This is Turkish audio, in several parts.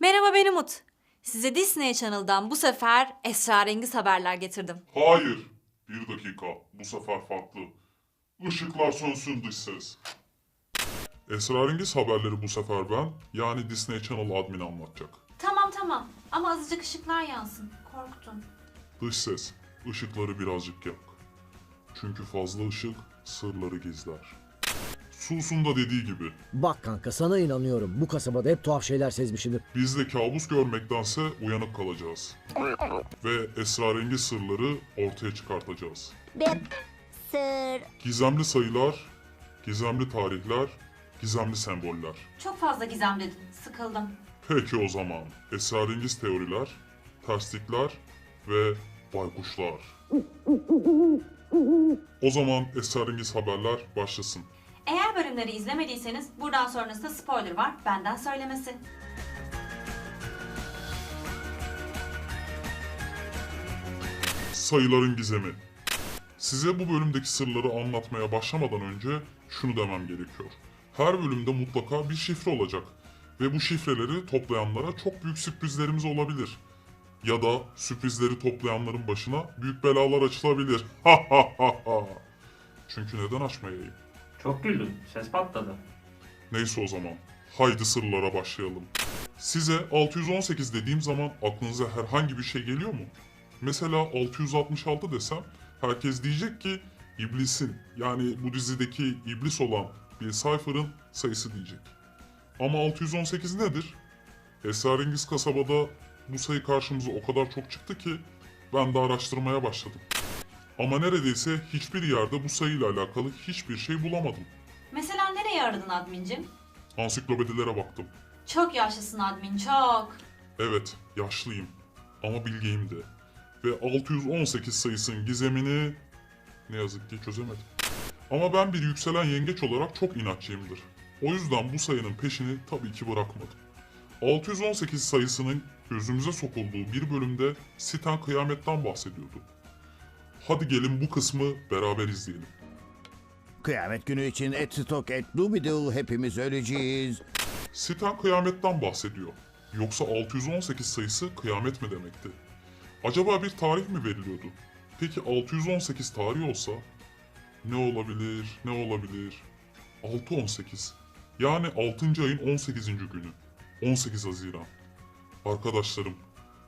Merhaba ben Umut. Size Disney Channel'dan bu sefer esrarengiz haberler getirdim. Hayır. Bir dakika. Bu sefer farklı. Işıklar sönsün dış ses. Esrarengiz haberleri bu sefer ben, yani Disney Channel admin anlatacak. Tamam tamam ama azıcık ışıklar yansın. Korktum. Dış ses, ışıkları birazcık yak. Çünkü fazla ışık sırları gizler. Susun da dediği gibi, Bak kanka sana inanıyorum. Bu kasabada hep tuhaf şeyler sezmişimdir. biz de kabus görmektense uyanık kalacağız. Ve esrarengiz sırları ortaya çıkartacağız. Bir sır. Gizemli sayılar, gizemli tarihler, gizemli semboller. Çok fazla gizem dedin. Sıkıldım. Peki o zaman esrarengiz teoriler, terslikler ve baykuşlar. O zaman esrarengiz haberler başlasın. Eğer bölümleri izlemediyseniz buradan sonrasında spoiler var. Benden söylemesi. Sayıların gizemi. Size bu bölümdeki sırları anlatmaya başlamadan önce şunu demem gerekiyor. Her bölümde mutlaka bir şifre olacak. Ve bu şifreleri toplayanlara çok büyük sürprizlerimiz olabilir. Ya da sürprizleri toplayanların başına büyük belalar açılabilir. Ha ha ha ha. Çünkü neden açmayayım? Çok güldün. Ses patladı. Neyse o zaman. Haydi sırlara başlayalım. Size 618 dediğim zaman aklınıza herhangi bir şey geliyor mu? Mesela 666 desem herkes diyecek ki iblisin yani bu dizideki iblis olan bir Cypher'ın sayısı diyecek. Ama 618 nedir? Esrarengiz kasabada bu sayı karşımıza o kadar çok çıktı ki ben de araştırmaya başladım. Ama neredeyse hiçbir yerde bu sayıyla alakalı hiçbir şey bulamadım. Mesela nereye aradın admincim? Ansiklopedilere baktım. Çok yaşlısın admin çok. Evet, yaşlıyım ama bilgeyim de. Ve 618 sayısının gizemini ne yazık ki çözemedim. Ama ben bir yükselen yengeç olarak çok inatçıyımdır. O yüzden bu sayının peşini tabii ki bırakmadım. 618 sayısının gözümüze sokulduğu bir bölümde Siten kıyametten bahsediyordu. Hadi gelin bu kısmı beraber izleyelim. Kıyamet günü için et stok et doobidoo hepimiz öleceğiz. Siten kıyametten bahsediyor. Yoksa 618 sayısı kıyamet mi demekti? Acaba bir tarih mi veriliyordu? Peki 618 tarih olsa ne olabilir, ne olabilir? 618. Yani 6. ayın 18. günü. 18 Haziran. Arkadaşlarım,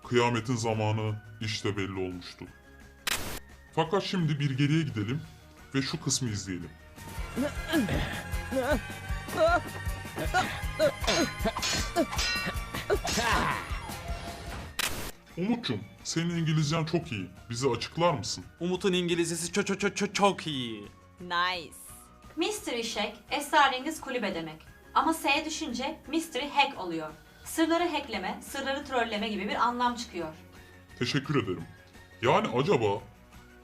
kıyametin zamanı işte belli olmuştu. Fakat şimdi bir geriye gidelim ve şu kısmı izleyelim. Umut'cum, senin İngilizcen çok iyi. Bize açıklar mısın? Umut'un İngilizcesi çok çok çok çok çok iyi. Nice. Mystery Shack esrarengiz kulübe demek. Ama S'ye düşünce Mystery Hack oluyor. Sırları hackleme, sırları trolleme gibi bir anlam çıkıyor. Teşekkür ederim. Yani acaba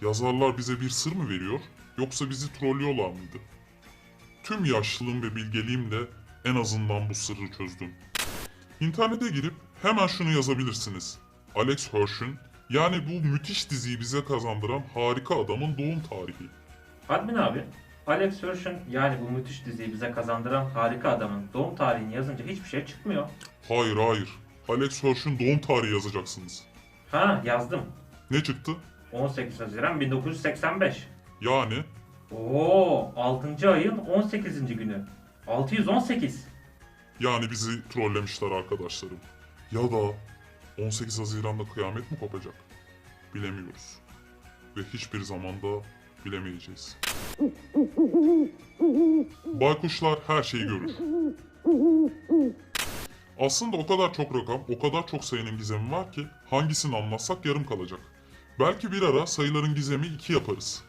yazarlar bize bir sır mı veriyor yoksa bizi trollüyorlar mıydı? Tüm yaşlılığım ve bilgeliğimle en azından bu sırrı çözdüm. İnternete girip hemen şunu yazabilirsiniz. Alex Hirsch'ün yani bu müthiş diziyi bize kazandıran harika adamın doğum tarihi. Admin abi, Alex Hirsch'ün yani bu müthiş diziyi bize kazandıran harika adamın doğum tarihini yazınca hiçbir şey çıkmıyor. Hayır hayır. Alex Hirsch'ün doğum tarihi yazacaksınız. Ha yazdım. Ne çıktı? 18 Haziran 1985. Yani Oo, 6. ayın 18. günü. 618. Yani bizi trollemişler arkadaşlarım. Ya da 18 Haziran'da kıyamet mi kopacak? Bilemiyoruz. Ve hiçbir zamanda bilemeyeceğiz. Baykuşlar her şeyi görür. Aslında o kadar çok rakam, o kadar çok sayının gizemi var ki hangisini anlatsak yarım kalacak. Belki bir ara sayıların gizemi 2 yaparız.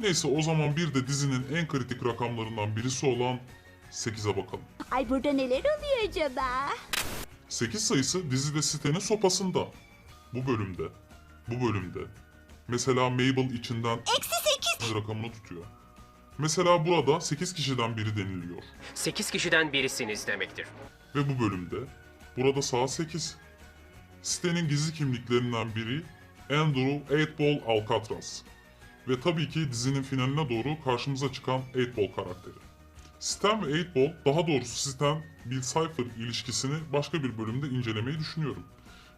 Neyse o zaman bir de dizinin en kritik rakamlarından birisi olan 8'e bakalım. Ay burada neler oluyor acaba? 8 sayısı dizide sitenin sopasında. Bu bölümde, bu bölümde. Mesela Mabel içinden Eksi 8. rakamını tutuyor. Mesela burada 8 kişiden biri deniliyor. 8 kişiden birisiniz demektir. Ve bu bölümde, burada saat 8. Sitenin gizli kimliklerinden biri Andrew 8-Ball Alcatraz. Ve tabii ki dizinin finaline doğru karşımıza çıkan 8-Ball karakteri. Stan ve 8-Ball, daha doğrusu Stan, Bill Cipher ilişkisini başka bir bölümde incelemeyi düşünüyorum.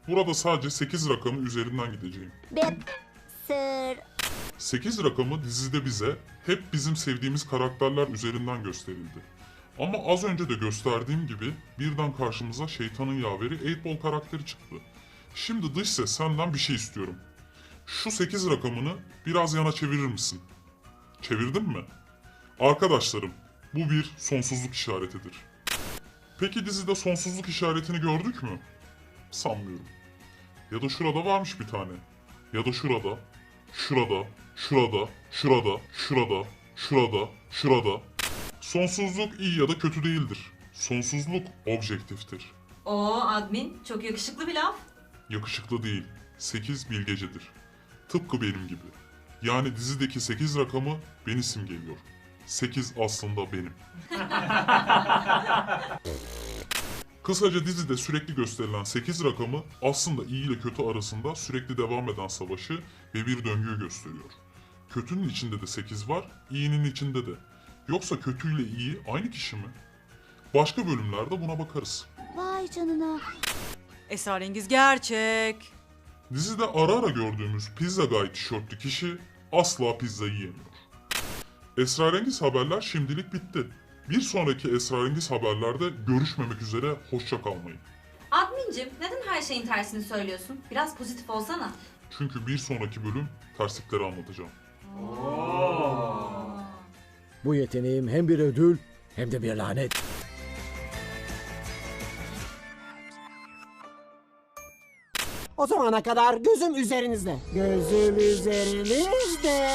Burada sadece 8 rakamı üzerinden gideceğim. Bep. Sır. 8 rakamı dizide bize hep bizim sevdiğimiz karakterler üzerinden gösterildi. Ama az önce de gösterdiğim gibi birden karşımıza şeytanın yaveri 8-Ball karakteri çıktı. Şimdi dış ses senden bir şey istiyorum. Şu 8 rakamını biraz yana çevirir misin? Çevirdin mi? Arkadaşlarım, bu bir sonsuzluk işaretidir. Peki dizide sonsuzluk işaretini gördük mü? Sanmıyorum. Ya da şurada varmış bir tane. Ya da şurada, şurada, şurada, şurada, şurada, şurada, şurada. Sonsuzluk iyi ya da kötü değildir. Sonsuzluk objektiftir. Oo admin çok yakışıklı bir laf. Yakışıklı değil, 8 bilgecedir. Tıpkı benim gibi. Yani dizideki 8 rakamı beni simgeliyor. 8 aslında benim. Kısaca dizide sürekli gösterilen 8 rakamı aslında iyi ile kötü arasında sürekli devam eden savaşı ve bir döngüyü gösteriyor. Kötünün içinde de 8 var, iyinin içinde de. Yoksa kötüyle iyi aynı kişi mi? Başka bölümlerde buna bakarız. Vay canına. Esrarengiz gerçek. Dizide ara ara gördüğümüz Pizza Guy tişörtlü kişi asla pizza yiyemiyor. Esrarengiz haberler şimdilik bitti. Bir sonraki esrarengiz haberlerde görüşmemek üzere hoşça kalmayın. Admincim neden her şeyin tersini söylüyorsun? Biraz pozitif olsana. Çünkü bir sonraki bölüm terslikleri anlatacağım. Bu yeteneğim hem bir ödül hem de bir lanet. O zamana kadar gözüm üzerinizde. Gözüm üzerinizde.